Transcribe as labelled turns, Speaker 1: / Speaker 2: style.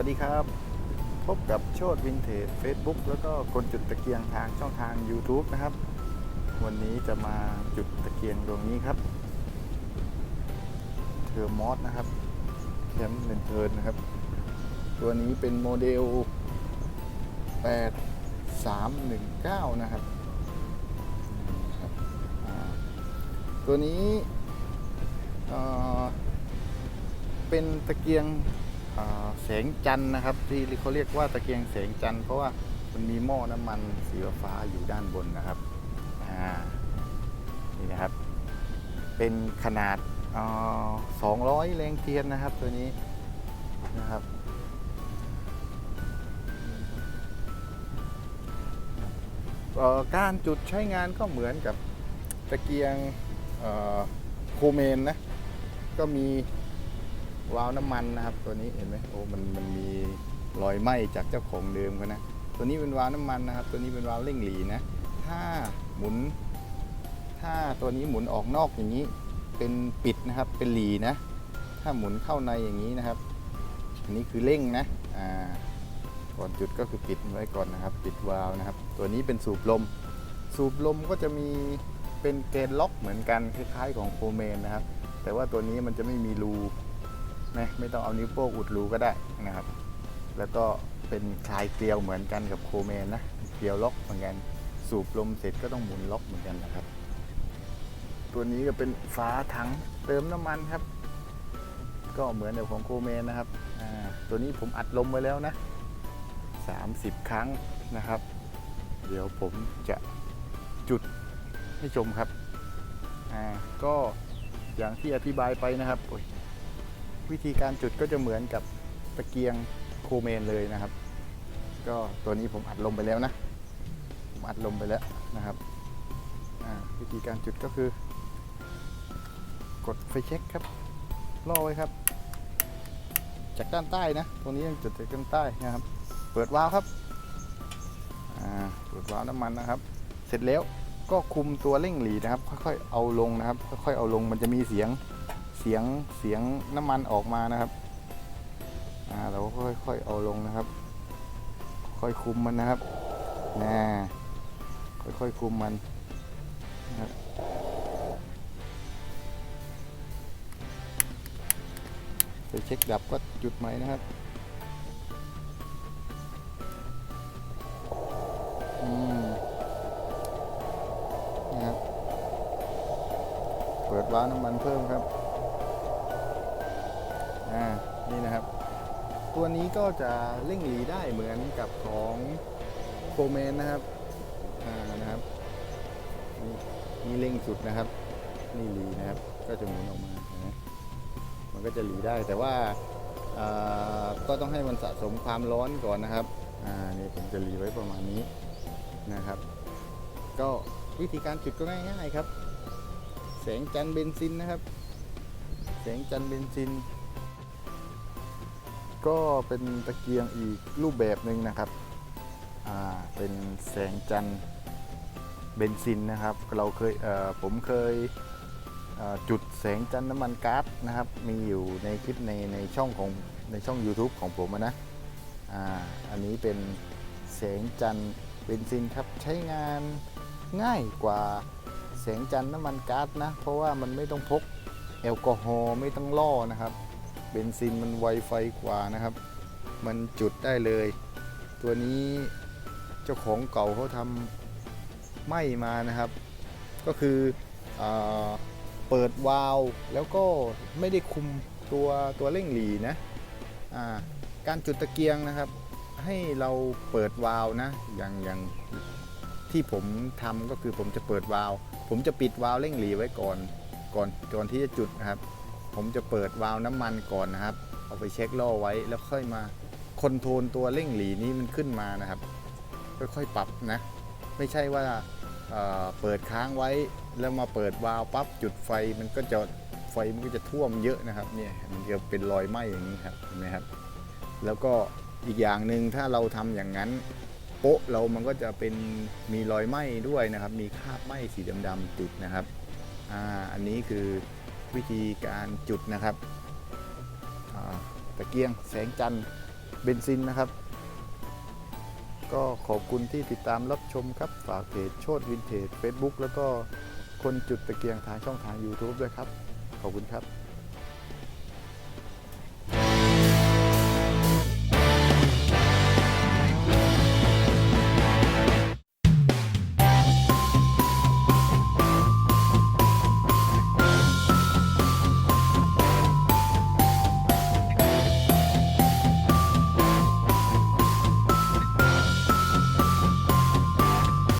Speaker 1: วัสดีครับ พบกับโชดวินเทจ Facebook แล้วก็คนจุดตะเกียงทางช่องทาง YouTube นะครับ วันนี้จะมาจุดตะเกียงตรงนี้ครับ เทอร์มอสนะครับแคมป์เลนเทิร์นนะครับ ตัวนี้เป็นโมเดล 8319 นะครับครับตัวนี้เป็นตะเกียง แสงจันทร์นะครับ ที่เขาเรียกว่าตะเกียงแสงจันทร์เพราะว่ามันมีหม้อน้ำมันสีฟ้าอยู่ด้านบนนะครับนี่นะครับ เป็นขนาดเอ่อ200 แรงเทียนนะครับตัวนี้นะครับการจุดใช้งานก็เหมือนกับตะเกียงโคเมนนะ ก็มี วาล์วน้ำมันนะครับ ตัวนี้เห็นไหมโอ้มันมันมีรอยไหม้จากเจ้าของเดิมเขานะ ตัวนี้เป็นวาล์วน้ำมันนะครับ ตัวนี้เป็นวาล์วเร่งหลีนะ ถ้าหมุน ถ้าตัวนี้หมุนออกนอกอย่างนี้ เป็นปิดนะครับ เป็นหลีนะ ถ้าหมุนเข้าในอย่างนี้นะครับ อันนี้คือเร่งนะ อ่า ก่อนจุดก็คือปิดไว้ก่อนนะครับ ปิดวาล์วนะครับ ตัวนี้เป็นสูบลม สูบลมก็จะมีเป็นเกนล็อกเหมือนกันคล้ายๆของโคเมนนะครับ แต่ว่าตัวนี้มันจะไม่มีรู นะไม่ต้องเอานิ้วโป้งอุดรูก็ได้นะครับ แล้วก็เป็นคลายเกลียวเหมือนกันกับโคเมนนะเกลียวล็อกเหมือนกันสูบลมเสร็จก็ต้องหมุนล็อกเหมือนกันนะครับ ตัวนี้ก็เป็นฝาถังเติมน้ำมันครับ ก็เหมือนกับของโคเมนนะครับตัวนี้ผมอัดลมไว้แล้วนะ 30 ครั้งนะครับ เดี๋ยวผมจะจุดให้ชมครับก็อย่างที่อธิบายไปนะครับโอ้ย วิธีการจุดก็จะเหมือนกับตะเกียงโคเมนเลยนะครับ ก็ตัวนี้ผมอัดลมไปแล้วนะผมอัดลมไปแล้วนะครับวิธีการจุดก็คือ กดไฟเช็คครับล่อไว้ครับ จากด้านใต้นะตรงนี้ยังจุดจากด้านใต้นะครับ เปิดวาล์วครับเปิดวาล์วน้ำมันนะครับ เสร็จแล้วก็คุมตัวเร่งหลีนะครับ ค่อยๆเอาลงนะครับ ค่อยๆเอาลงมันจะมีเสียง เสียงเสียงน้ำมันออกมานะครับอ่าเราก็ค่อยๆเอาลงนะครับ ค่อยคุมมันนะครับนะค่อยๆคุมมันนะครับไปเช็คดับก็จุดไหมนะครับอืมนะครับ เปิดวาล์วน้ำมันเพิ่มครับ อ่านี่นะครับ ตัวนี้ก็จะเร่งหลีได้เหมือนกับของโฟเมนนะครับอ่านะครับนี่นี่เร่งสุดนะครับ นี่หลีนะครับ ก็จะหมุนออกมานไหมมันก็จะหลีได้แต่ว่าก็ต้องให้มันสะสมความร้อนก่อนนะครับ อ่า นี่ผมจะหลีไว้ประมาณนี้นะครับ ก็วิธีการจุดก็ง่ายๆครับ แสงจันเบนซินนะครับ แสงจันเบนซิน ก็เป็นตะเกียงอีกรูปแบบหนึ่งนะครับเป็นแสงจันทร์เบนซินนะครับ เราเคยเผมเคยเจุดแสงจันทร์น้ำมันก๊าซนะครับ มีอยู่ในคลิปในในช่องของในช่อง YouTube ของผมนะอ่าอันนี้เป็นแสงจันทร์เบนซินครับใช้งานง่ายกว่าแสงจันทร์น้ำมันก๊าซนะ เพราะว่ามันไม่ต้องพกแอลกอฮอล์ไม่ต้องล่อนะครับ เบนซินมันไวไฟกว่านะครับ มันจุดได้เลย ตัวนี้เจ้าของเก่าเขาทำไหมมานะครับ ก็คืออเปิดวาล์วแล้วก็ไม่ได้คุมตัวตัวเร่งหลีนะการจุดตะเกียงนะครับ ให้เราเปิดวาล์วนะอย่างอย่างที่ผมทำก็คือผมจะเปิดวาล์วผมจะปิดวาล์วเร่งหลีไว้ก่อนก่อนก่อนที่จะจุดนะครับ ผมจะเปิดวาล์วน้ำมันก่อนนะครับ เอาไปเช็คล่อไว้แล้วค่อยมาคอนโทรลตัวเร่งหลีนี้มันขึ้นมานะครับ ค่อยๆปรับนะ ไม่ใช่ว่าเเปิดค้างไว้แล้วมาเปิดวาล์วปั๊บจุดไฟมันก็จะไฟมันก็จะท่วมเยอะนะครับเนี่ยมันจะเป็นรอยไหม้อย่างนี้ครับเห็นไหมครับ แล้วก็อีกอย่างหนึ่งถ้าเราทำอย่างนั้นโป๊ะเรามันก็จะเป็นมีรอยไหม้ด้วยนะครับ มีคราบไหม้สีดำๆติดนะครับอ่าอันนี้คือ วิธีการจุดนะครับตะเกียงแสงจันทร์เบนซินนะครับ ก็ขอบคุณที่ติดตามรับชมครับ ฝากเพจโชดวินเทจ Facebook แล้วก็คนจุดตะเกียงทางช่องทาง YouTube ด้วยครับ ขอบคุณครับ